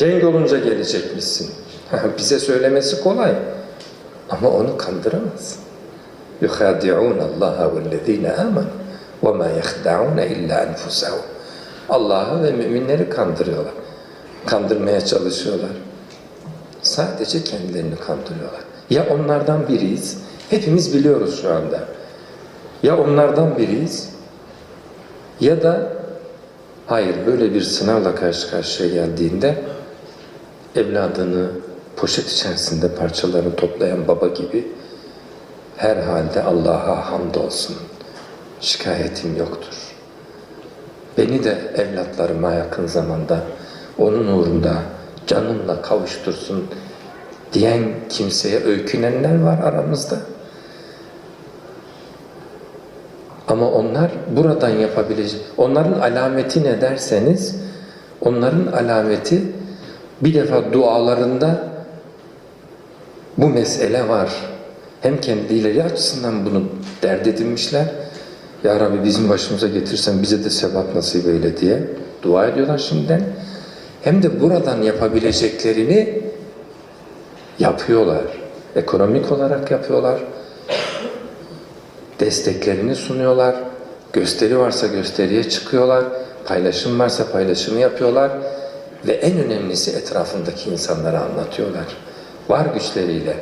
Cenk olunca gelecekmişsin. Bize söylemesi kolay. Ama onu kandıramazsın. يُخَادِعُونَ اللّٰهَ وَالَّذ۪ينَ آمَنُوا وَمَا يَخْدَعُونَ اِلَّا أَنْفُسَهُمْ Allah'ı ve müminleri kandırıyorlar. Kandırmaya çalışıyorlar. Sadece kendilerini kandırıyorlar. Ya onlardan biriyiz, hepimiz biliyoruz şu anda. Ya onlardan biriyiz ya da hayır böyle bir sınavla karşı karşıya geldiğinde evladını poşet içerisinde parçalarını toplayan baba gibi herhalde Allah'a hamdolsun şikayetim yoktur. Beni de evlatlarıma yakın zamanda onun uğrunda canımla kavuştursun diyen kimseye öykünenler var aramızda. Ama onlar buradan yapabilecek, onların alameti ne derseniz, onların alameti bir defa dualarında bu mesele var. Hem kendileri açısından bunu dert edinmişler. Ya Rabbi bizim başımıza getirsen bize de sevap nasip eyle diye dua ediyorlar şimdiden. Hem de buradan yapabileceklerini yapıyorlar. Ekonomik olarak yapıyorlar. Desteklerini sunuyorlar. Gösteri varsa gösteriye çıkıyorlar. Paylaşım varsa paylaşımı yapıyorlar. Ve en önemlisi etrafındaki insanlara anlatıyorlar. Var güçleriyle.